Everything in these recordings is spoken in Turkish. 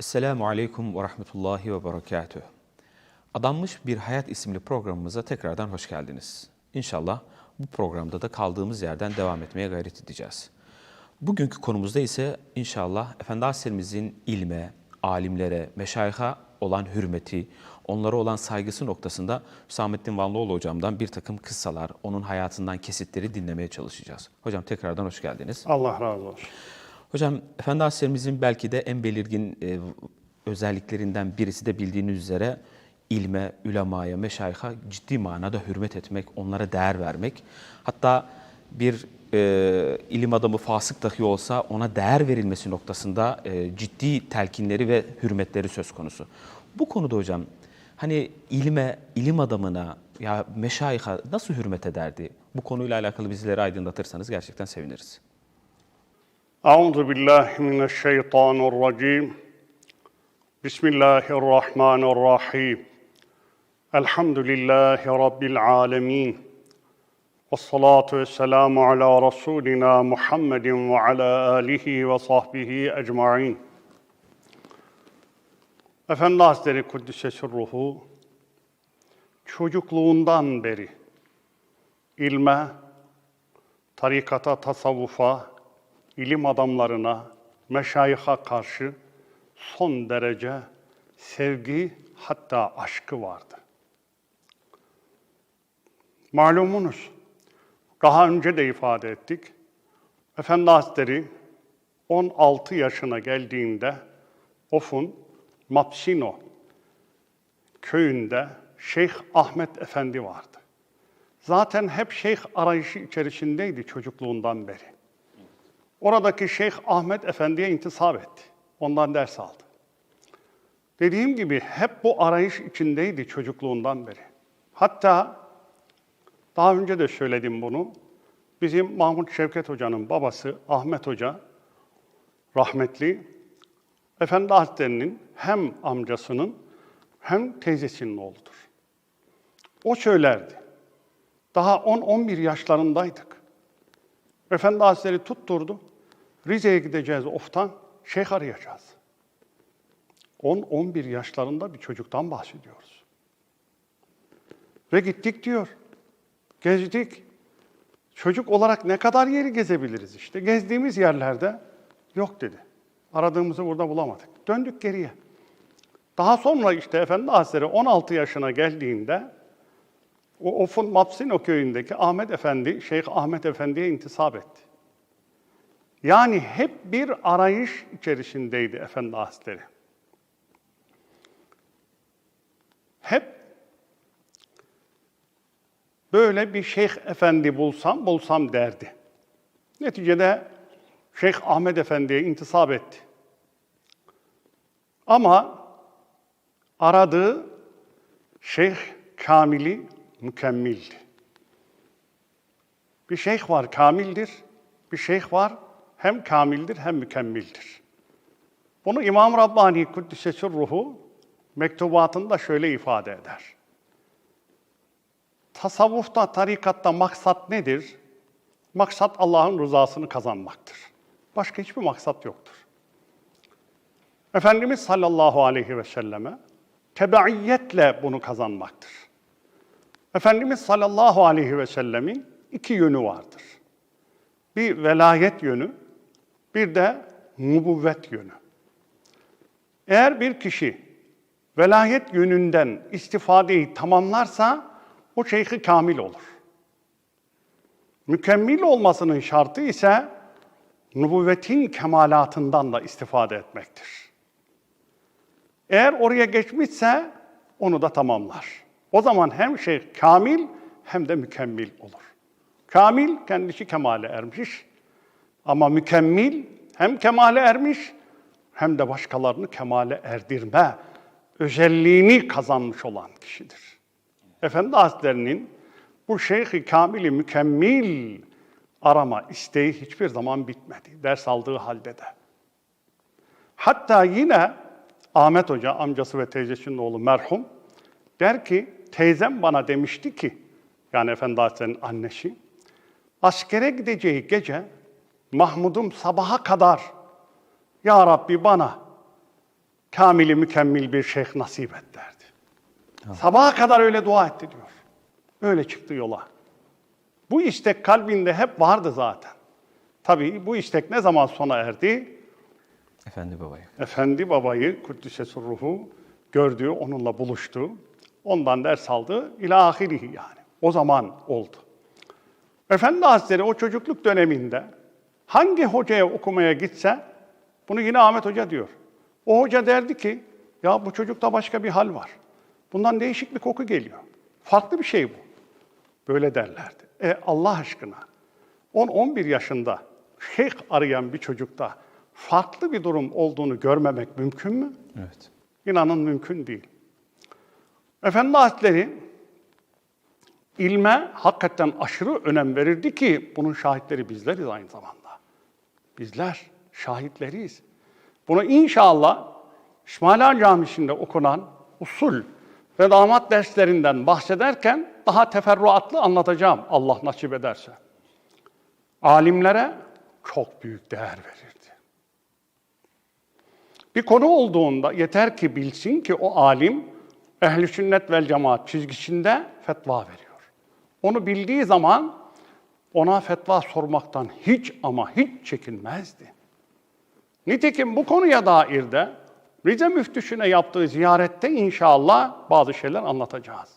Esselamu Aleyküm ve Rahmetullahi ve Berekatüh. Adanmış Bir Hayat isimli programımıza tekrardan hoş geldiniz. İnşallah bu programda da kaldığımız yerden devam etmeye gayret edeceğiz. Bugünkü konumuzda ise inşallah Efendi Hazretlerimizin ilme, alimlere, meşayiha olan hürmeti, onlara olan saygısı noktasında Hüsamettin Vanlıoğlu hocamdan bir takım kıssalar, onun hayatından kesitleri dinlemeye çalışacağız. Hocam tekrardan hoş geldiniz. Allah razı olsun. Hocam Efendi Hazretlerimizin belki de en belirgin e, özelliklerinden birisi de bildiğiniz üzere ilme, ülemaya, meşayiha ciddi manada hürmet etmek, onlara değer vermek. Hatta bir e, ilim adamı fasık dahi olsa ona değer verilmesi noktasında e, ciddi telkinleri ve hürmetleri söz konusu. Bu konuda hocam hani ilme, ilim adamına ya meşayiha nasıl hürmet ederdi? Bu konuyla alakalı bizleri aydınlatırsanız gerçekten seviniriz. Euzu billahi mineşşeytanirracim. Bismillahirrahmanirrahim. Elhamdülillahi rabbil alamin. Ves salatu vesselamu ala rasulina Muhammedin ve ala alihi ve sahbihi ecmaîn. Efendi Hazretleri Kuddise ruhu çocukluğundan beri ilme, tarikata, tasavvufa, ilim adamlarına, meşayiha karşı son derece sevgi hatta aşkı vardı. Malumunuz, daha önce de ifade ettik. Efendi Hazretleri 16 yaşına geldiğinde Of'un Mapsino köyünde Şeyh Ahmet Efendi vardı. Zaten hep şeyh arayışı içerisindeydi çocukluğundan beri. Oradaki Şeyh Ahmet Efendi'ye intisap etti. Ondan ders aldı. Dediğim gibi hep bu arayış içindeydi çocukluğundan beri. Hatta daha önce de söyledim bunu. Bizim Mahmut Şevket Hoca'nın babası Ahmet Hoca rahmetli Efendi Hazretleri'nin hem amcasının hem teyzesinin oğludur. O söylerdi. Daha 10-11 yaşlarındaydık. Efendi Hazretleri tutturdu. Rize'ye gideceğiz oftan, şeyh arayacağız. 10-11 yaşlarında bir çocuktan bahsediyoruz. Ve gittik diyor. Gezdik. Çocuk olarak ne kadar yeri gezebiliriz işte. Gezdiğimiz yerlerde yok dedi. Aradığımızı burada bulamadık. Döndük geriye. Daha sonra işte Efendi Hazretleri 16 yaşına geldiğinde o Of'un Mapsino köyündeki Ahmet Efendi, Şeyh Ahmet Efendi'ye intisap etti. Yani hep bir arayış içerisindeydi Efendi Hazretleri. Hep böyle bir Şeyh Efendi bulsam, bulsam derdi. Neticede Şeyh Ahmet Efendi'ye intisap etti. Ama aradığı Şeyh Kamil'i mükemmildi. Bir şeyh var kamildir, bir şeyh var hem kamildir hem mükemmildir. Bunu İmam Rabbani Kuddisesi ruhu mektubatında şöyle ifade eder. Tasavvufta, tarikatta maksat nedir? Maksat Allah'ın rızasını kazanmaktır. Başka hiçbir maksat yoktur. Efendimiz sallallahu aleyhi ve selleme tebaiyetle bunu kazanmaktır. Efendimiz sallallahu aleyhi ve sellemin iki yönü vardır. Bir velayet yönü, bir de nubuvvet yönü. Eğer bir kişi velayet yönünden istifadeyi tamamlarsa o şeyhi kamil olur. Mükemmel olmasının şartı ise nubuvvetin kemalatından da istifade etmektir. Eğer oraya geçmişse onu da tamamlar. O zaman hem şey kamil hem de mükemmel olur. Kamil kendisi kemale ermiş ama mükemmel hem kemale ermiş hem de başkalarını kemale erdirme özelliğini kazanmış olan kişidir. Efendi Hazretlerinin bu şeyhi kamili mükemmel arama isteği hiçbir zaman bitmedi. Ders aldığı halde de. Hatta yine Ahmet Hoca, amcası ve teyzesinin oğlu merhum, der ki, teyzem bana demişti ki, yani Efendi Hazretleri'nin annesi, askere gideceği gece Mahmud'um sabaha kadar, Ya Rabbi bana kamili mükemmel bir şeyh nasip et derdi. Sabaha kadar öyle dua etti diyor. Öyle çıktı yola. Bu istek kalbinde hep vardı zaten. Tabii bu istek ne zaman sona erdi? Efendi babayı. Efendi babayı Kuddüs'e ruhu gördü, onunla buluştu. Ondan ders aldı. İlâ ahirihi yani. O zaman oldu. Efendi Hazretleri o çocukluk döneminde hangi hocaya okumaya gitse bunu yine Ahmet Hoca diyor. O hoca derdi ki ya bu çocukta başka bir hal var. Bundan değişik bir koku geliyor. Farklı bir şey bu. Böyle derlerdi. E Allah aşkına 10-11 yaşında şeyh arayan bir çocukta farklı bir durum olduğunu görmemek mümkün mü? Evet. İnanın mümkün değil. Efendi Hazretleri ilme hakikaten aşırı önem verirdi ki bunun şahitleri bizleriz aynı zamanda. Bizler şahitleriyiz. Bunu inşallah İsmaila Camisi'nde okunan usul ve damat derslerinden bahsederken daha teferruatlı anlatacağım Allah nasip ederse. Alimlere çok büyük değer verirdi. Bir konu olduğunda yeter ki bilsin ki o alim ehli sünnet vel cemaat çizgisinde fetva veriyor. Onu bildiği zaman ona fetva sormaktan hiç ama hiç çekinmezdi. Nitekim bu konuya dair de Rize müftüsüne yaptığı ziyarette inşallah bazı şeyler anlatacağız.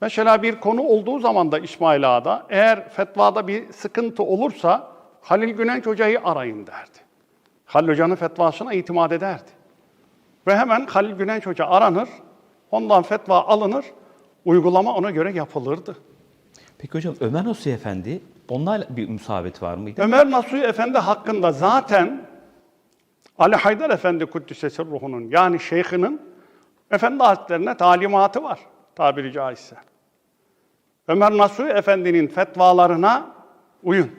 Mesela bir konu olduğu zaman da İsmail Ağa'da eğer fetvada bir sıkıntı olursa Halil Günenç Hoca'yı arayın derdi. Halil Hoca'nın fetvasına itimat ederdi. Ve hemen Halil Günenç Hoca aranır, ondan fetva alınır, uygulama ona göre yapılırdı. Peki hocam Ömer Nasuhi Efendi onlarla bir müsabet var mıydı? Ömer Nasuhi Efendi hakkında zaten Ali Haydar Efendi Kuddüs'e ruhunun yani şeyhinin Efendi Hazretlerine talimatı var tabiri caizse. Ömer Nasuhi Efendi'nin fetvalarına uyun.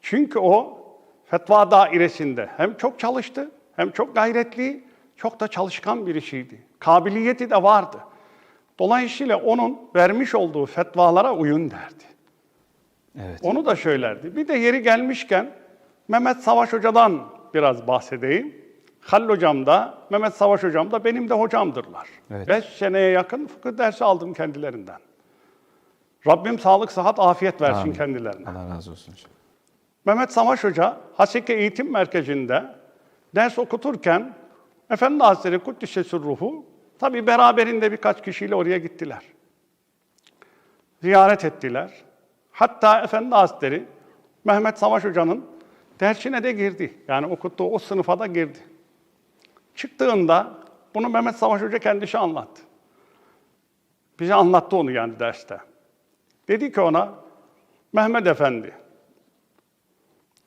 Çünkü o fetva dairesinde hem çok çalıştı, hem çok gayretli, çok da çalışkan birisiydi. Kabiliyeti de vardı. Dolayısıyla onun vermiş olduğu fetvalara uyun derdi. Evet. Onu da söylerdi. Bir de yeri gelmişken Mehmet Savaş Hoca'dan biraz bahsedeyim. Halil Hocam da, Mehmet Savaş Hocam da benim de hocamdırlar. Evet. Beş seneye yakın fıkıh dersi aldım kendilerinden. Rabbim sağlık, sıhhat, afiyet versin Amin. kendilerine. Allah razı olsun. Mehmet Savaş Hoca Haseke Eğitim Merkezi'nde ders okuturken Efendi Hazretleri Kuddisesi Ruhu tabi beraberinde birkaç kişiyle oraya gittiler. Ziyaret ettiler. Hatta Efendi Hazretleri Mehmet Savaş Hoca'nın dersine de girdi. Yani okuttuğu o sınıfa da girdi. Çıktığında bunu Mehmet Savaş Hoca kendisi anlattı. Bize anlattı onu yani derste. Dedi ki ona, Mehmet Efendi,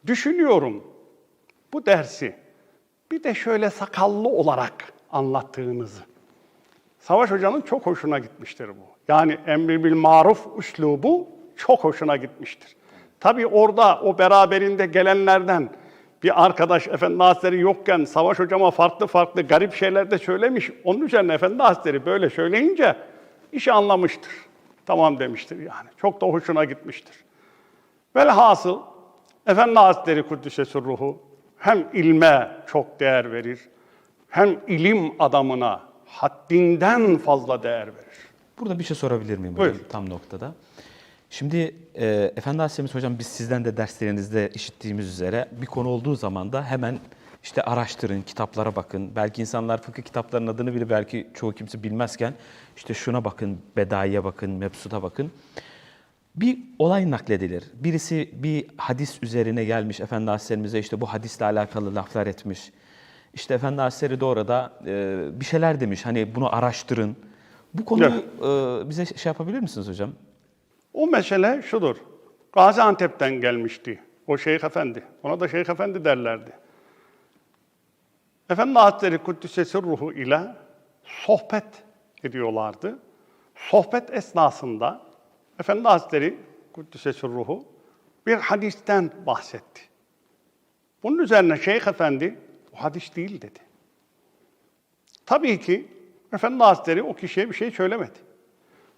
düşünüyorum bu dersi bir de şöyle sakallı olarak anlattığınızı. Savaş Hoca'nın çok hoşuna gitmiştir bu. Yani emri bil maruf üslubu çok hoşuna gitmiştir. Tabii orada o beraberinde gelenlerden bir arkadaş Efendi Hazretleri yokken Savaş Hocama farklı farklı garip şeyler de söylemiş. Onun üzerine Efendi Hazretleri böyle söyleyince işi anlamıştır. Tamam demiştir yani. Çok da hoşuna gitmiştir. Velhasıl Efendi Hazretleri Kuddüs'e ruhu hem ilme çok değer verir, hem ilim adamına haddinden fazla değer verir. Burada bir şey sorabilir miyim hocam Buyur. tam noktada? Şimdi e, Efendi Aleyhisselam hocam biz sizden de derslerinizde işittiğimiz üzere bir konu olduğu zaman da hemen işte araştırın, kitaplara bakın. Belki insanlar fıkıh kitaplarının adını bile belki çoğu kimse bilmezken işte şuna bakın, Bedai'ye bakın, Mebsut'a bakın. Bir olay nakledilir. Birisi bir hadis üzerine gelmiş Efendi Aleyhisselam'ıza işte bu hadisle alakalı laflar etmiş. İşte Efendi Aleyhisselam de orada e, bir şeyler demiş. Hani bunu araştırın. Bu konuyu e, bize şey yapabilir misiniz hocam? O mesele şudur. Gaziantep'ten gelmişti o Şeyh Efendi. Ona da Şeyh Efendi derlerdi. Efendi Hazretleri Kuddisesi ruhu ile sohbet ediyorlardı. Sohbet esnasında Efendi Hazretleri Kuddisesi ruhu bir hadisten bahsetti. Bunun üzerine Şeyh Efendi o hadis değil dedi. Tabii ki Efendi Hazretleri o kişiye bir şey söylemedi.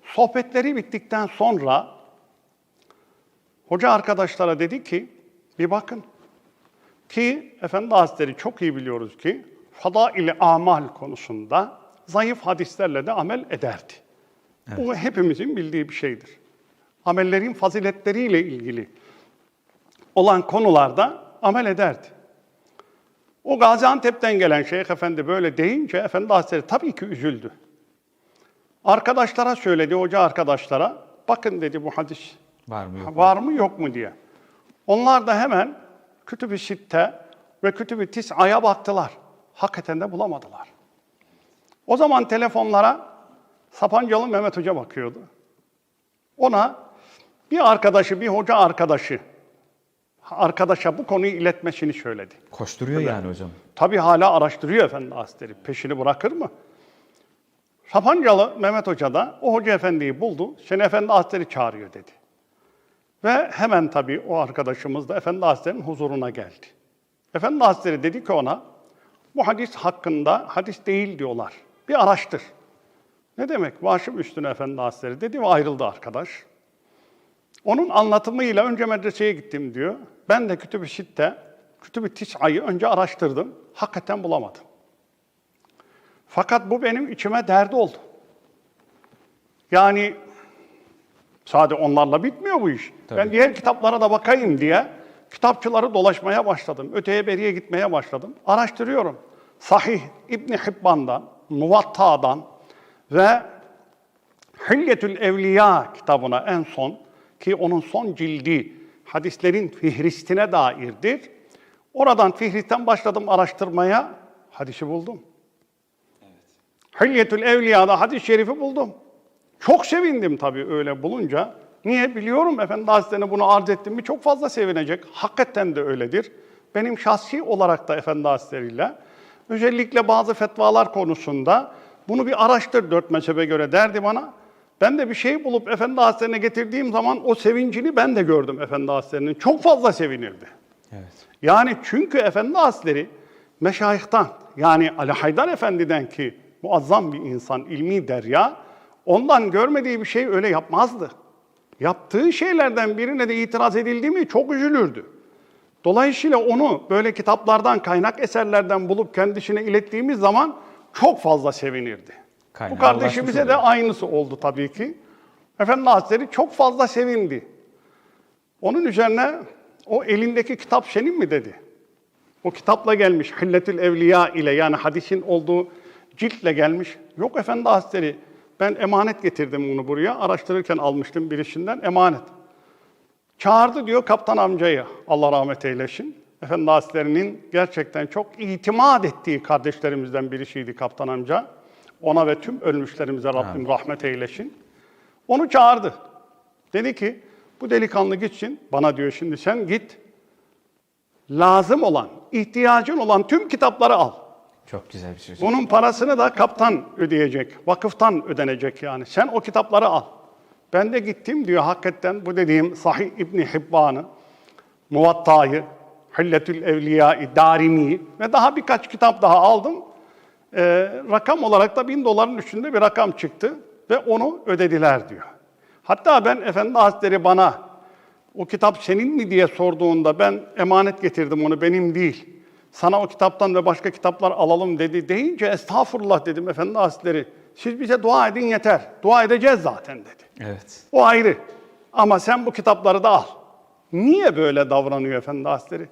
Sohbetleri bittikten sonra hoca arkadaşlara dedi ki bir bakın ki Efendi Hazretleri çok iyi biliyoruz ki fadail amal konusunda zayıf hadislerle de amel ederdi. Bu hepimizin bildiği bir şeydir. Amellerin faziletleriyle ilgili olan konularda amel ederdi. O Gaziantep'ten gelen Şeyh Efendi böyle deyince Efendi Hazretleri tabii ki üzüldü. Arkadaşlara söyledi, hoca arkadaşlara, bakın dedi bu hadis Var mı yok mu? var mı yok mu diye. Onlar da hemen Kütüb-i Sitte ve Kütüb-i Tis'a'ya baktılar. Hakikaten de bulamadılar. O zaman telefonlara Sapancalı Mehmet Hoca bakıyordu. Ona bir arkadaşı, bir hoca arkadaşı arkadaşa bu konuyu iletmesini söyledi. Koşturuyor yani hocam. Tabii hala araştırıyor Efendi Hazretleri. Peşini bırakır mı? Sapancalı Mehmet Hoca da o Hoca Efendi'yi buldu. Seni Efendi Hazretleri çağırıyor dedi. Ve hemen tabii o arkadaşımız da Efendi Hazretleri'nin huzuruna geldi. Efendi Hazretleri dedi ki ona, bu hadis hakkında hadis değil diyorlar. Bir araştır. Ne demek? Başım üstüne Efendi Hazretleri dedi ve ayrıldı arkadaş. Onun anlatımıyla önce medreseye gittim diyor. Ben de Kütüb-i Sitte, Kütüb-i Tis'a'yı önce araştırdım. Hakikaten bulamadım. Fakat bu benim içime derdi oldu. Yani sade onlarla bitmiyor bu iş. Tabii. Ben diğer kitaplara da bakayım diye kitapçıları dolaşmaya başladım. Öteye beriye gitmeye başladım. Araştırıyorum. Sahih İbn Hibban'dan, Muvatta'dan ve Hilyetül Evliya kitabına en son ki onun son cildi hadislerin fihristine dairdir. Oradan fihristen başladım araştırmaya, hadisi buldum. Hilyetül Evliya'da hadis-i şerifi buldum. Çok sevindim tabii öyle bulunca. Niye? Biliyorum Efendi Hazretleri'ne bunu arz ettim mi çok fazla sevinecek. Hakikaten de öyledir. Benim şahsi olarak da Efendi Hazretleri'yle özellikle bazı fetvalar konusunda bunu bir araştır dört mezhebe göre derdi bana. Ben de bir şey bulup Efendi Hazretleri'ne getirdiğim zaman o sevincini ben de gördüm Efendi Hazretleri'nin. Çok fazla sevinirdi. Evet. Yani çünkü Efendi Hazretleri meşayihtan yani Ali Haydar Efendi'den ki muazzam bir insan, ilmi derya, ondan görmediği bir şey öyle yapmazdı. Yaptığı şeylerden birine de itiraz edildi mi çok üzülürdü. Dolayısıyla onu böyle kitaplardan, kaynak eserlerden bulup kendisine ilettiğimiz zaman çok fazla sevinirdi. Kaynağa Bu kardeşimize de aynısı oldu tabii ki. Efendi Hazretleri çok fazla sevindi. Onun üzerine o elindeki kitap senin mi dedi. O kitapla gelmiş Hilletül Evliya ile yani hadisin olduğu ciltle gelmiş. Yok Efendi Hazretleri ben emanet getirdim bunu buraya. Araştırırken almıştım birisinden emanet. Çağırdı diyor kaptan amcayı. Allah rahmet eylesin. Efendi Hazretleri'nin gerçekten çok itimat ettiği kardeşlerimizden birisiydi kaptan amca. Ona ve tüm ölmüşlerimize Rabbim rahmet eylesin. Onu çağırdı. Dedi ki bu delikanlı gitsin. Bana diyor şimdi sen git. Lazım olan, ihtiyacın olan tüm kitapları al. Çok güzel bir şey. hocam. Bunun parasını da kaptan ödeyecek. Vakıftan ödenecek yani. Sen o kitapları al. Ben de gittim diyor hakikaten bu dediğim Sahih İbni Hibban'ı, Muvatta'yı, Hilletül Evliya'yı, Darimi'yi ve daha birkaç kitap daha aldım. Ee, rakam olarak da bin doların üstünde bir rakam çıktı ve onu ödediler diyor. Hatta ben Efendi Hazretleri bana o kitap senin mi diye sorduğunda ben emanet getirdim onu benim değil. Sana o kitaptan ve başka kitaplar alalım dedi. Deyince estağfurullah dedim Efendi Hazretleri. Siz bize dua edin yeter. Dua edeceğiz zaten dedi. Evet. O ayrı. Ama sen bu kitapları da al. Niye böyle davranıyor Efendi Hazretleri?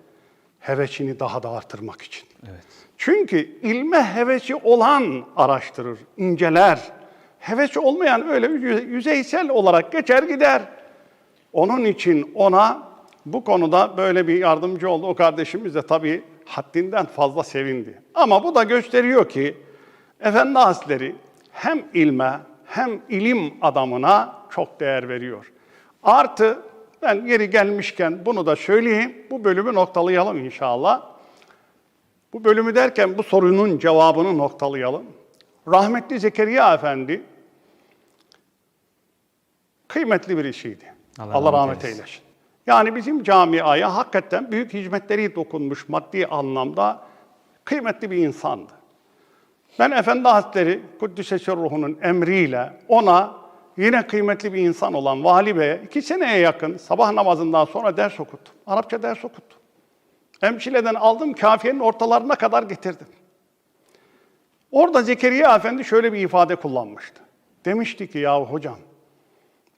Hevesini daha da artırmak için. Evet. Çünkü ilme hevesi olan araştırır, inceler. Hevesi olmayan öyle yüze- yüzeysel olarak geçer gider. Onun için ona bu konuda böyle bir yardımcı oldu. O kardeşimiz de tabii haddinden fazla sevindi. Ama bu da gösteriyor ki Efendi Hazretleri hem ilme hem ilim adamına çok değer veriyor. Artı ben yeri gelmişken bunu da söyleyeyim. Bu bölümü noktalayalım inşallah. Bu bölümü derken bu sorunun cevabını noktalayalım. Rahmetli Zekeriya Efendi kıymetli birisiydi. Allah Allah, rahmet eylesin. eylesin. Yani bizim camiaya hakikaten büyük hizmetleri dokunmuş maddi anlamda kıymetli bir insandı. Ben Efendi Hazretleri Kuddise ruhunun emriyle ona yine kıymetli bir insan olan Vali Bey'e iki seneye yakın sabah namazından sonra ders okuttum. Arapça ders okuttum. Hemşire'den aldım kafiyenin ortalarına kadar getirdim. Orada Zekeriya Efendi şöyle bir ifade kullanmıştı. Demişti ki ya hocam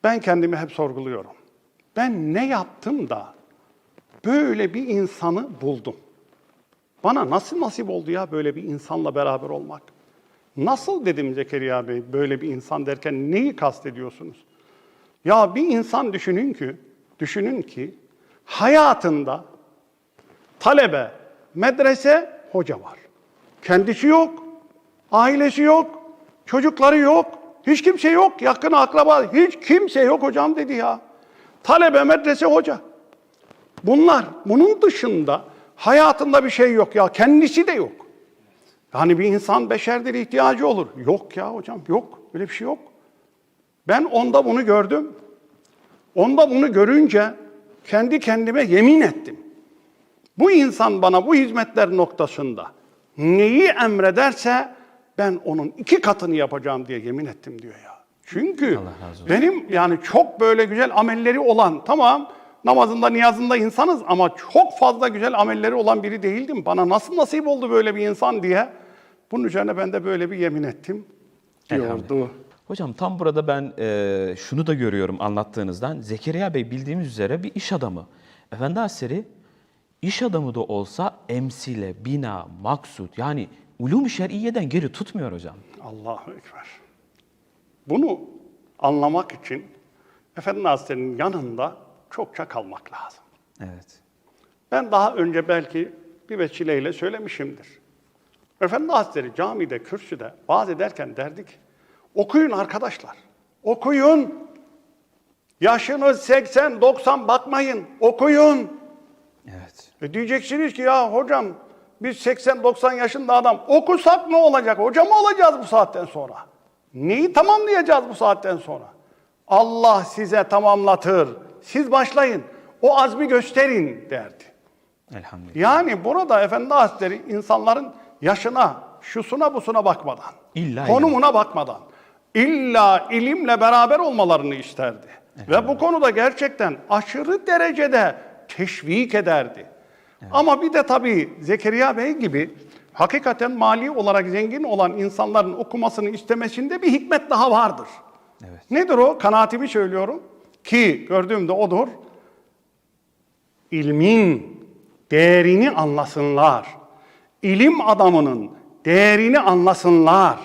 ben kendimi hep sorguluyorum. Ben ne yaptım da böyle bir insanı buldum. Bana nasıl nasip oldu ya böyle bir insanla beraber olmak? Nasıl dedim Zekeriya Bey böyle bir insan derken neyi kastediyorsunuz? Ya bir insan düşünün ki, düşünün ki hayatında talebe, medrese, hoca var. Kendisi yok, ailesi yok, çocukları yok, hiç kimse yok, yakın akraba, hiç kimse yok hocam dedi ya. Talebe, medrese, hoca. Bunlar, bunun dışında hayatında bir şey yok ya, kendisi de yok. Yani bir insan beşerdir ihtiyacı olur. Yok ya hocam, yok. Öyle bir şey yok. Ben onda bunu gördüm. Onda bunu görünce kendi kendime yemin ettim. Bu insan bana bu hizmetler noktasında neyi emrederse ben onun iki katını yapacağım diye yemin ettim diyor ya. Çünkü benim yani çok böyle güzel amelleri olan tamam namazında niyazında insanız ama çok fazla güzel amelleri olan biri değildim. Bana nasıl nasip oldu böyle bir insan diye bunun üzerine ben de böyle bir yemin ettim diyordu. Hocam tam burada ben e, şunu da görüyorum anlattığınızdan. Zekeriya Bey bildiğimiz üzere bir iş adamı. Efendi Hazretleri iş adamı da olsa emsile, bina, maksut yani ulum-i şer'iyeden geri tutmuyor hocam. Allahu Ekber. Bunu anlamak için Efendi Hazretleri'nin yanında çokça kalmak lazım. Evet. Ben daha önce belki bir vesileyle söylemişimdir. Efendi Hazretleri camide, kürsüde vaaz ederken derdik, okuyun arkadaşlar, okuyun. Yaşınız 80-90 bakmayın, okuyun. Evet. E diyeceksiniz ki ya hocam biz 80-90 yaşında adam okusak ne olacak? Hoca mı olacağız bu saatten sonra? Neyi tamamlayacağız bu saatten sonra? Allah size tamamlatır. Siz başlayın. O azmi gösterin derdi. Elhamdülillah. Yani burada Efendi Hazretleri insanların yaşına, şusuna busuna bakmadan, İlla konumuna bakmadan, illa ilimle beraber olmalarını isterdi. Ve bu konuda gerçekten aşırı derecede teşvik ederdi. Ama bir de tabii Zekeriya Bey gibi hakikaten mali olarak zengin olan insanların okumasını istemesinde bir hikmet daha vardır. Evet. Nedir o? Kanaatimi söylüyorum ki gördüğümde odur ilmin değerini anlasınlar. İlim adamının değerini anlasınlar.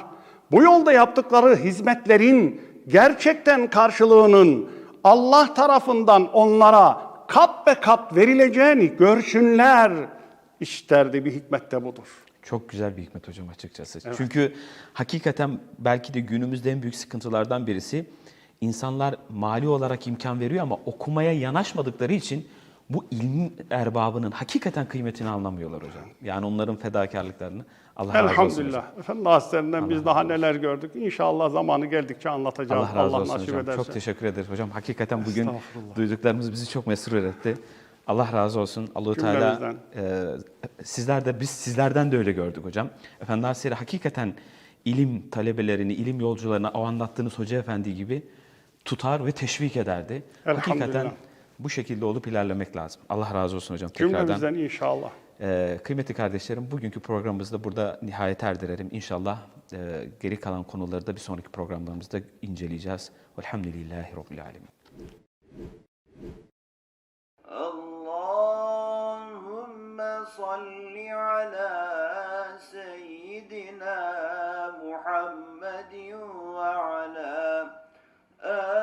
Bu yolda yaptıkları hizmetlerin gerçekten karşılığının Allah tarafından onlara kat be kat verileceğini görsünler isterdi bir hikmet de budur. Çok güzel bir hikmet hocam açıkçası. Çünkü hakikaten belki de günümüzde en büyük sıkıntılardan birisi insanlar mali olarak imkan veriyor ama okumaya yanaşmadıkları için bu ilmin erbabının hakikaten kıymetini anlamıyorlar hocam. Yani onların fedakarlıklarını Allah razı olsun. Elhamdülillah. Efendi Hazretlerinden biz daha neler gördük. İnşallah zamanı geldikçe anlatacağız. Allah razı olsun hocam. ederse. Çok teşekkür ederiz hocam. Hakikaten bugün duyduklarımız bizi çok mesrur etti. Allah razı olsun. Allahu Teala e, sizler de biz sizlerden de öyle gördük hocam. Efendi Hazretleri hakikaten ilim talebelerini, ilim yolcularına o anlattığınız hoca efendi gibi tutar ve teşvik ederdi. Hakikaten bu şekilde olup ilerlemek lazım. Allah razı olsun hocam tekrardan. Cümlemizden inşallah. Ee, kıymetli kardeşlerim bugünkü programımızda burada nihayet erdirelim. İnşallah e, geri kalan konuları da bir sonraki programlarımızda inceleyeceğiz. Velhamdülillahi Rabbil Alemin. Allahümme salli ala seyyidina Muhammedin ve ala Uh,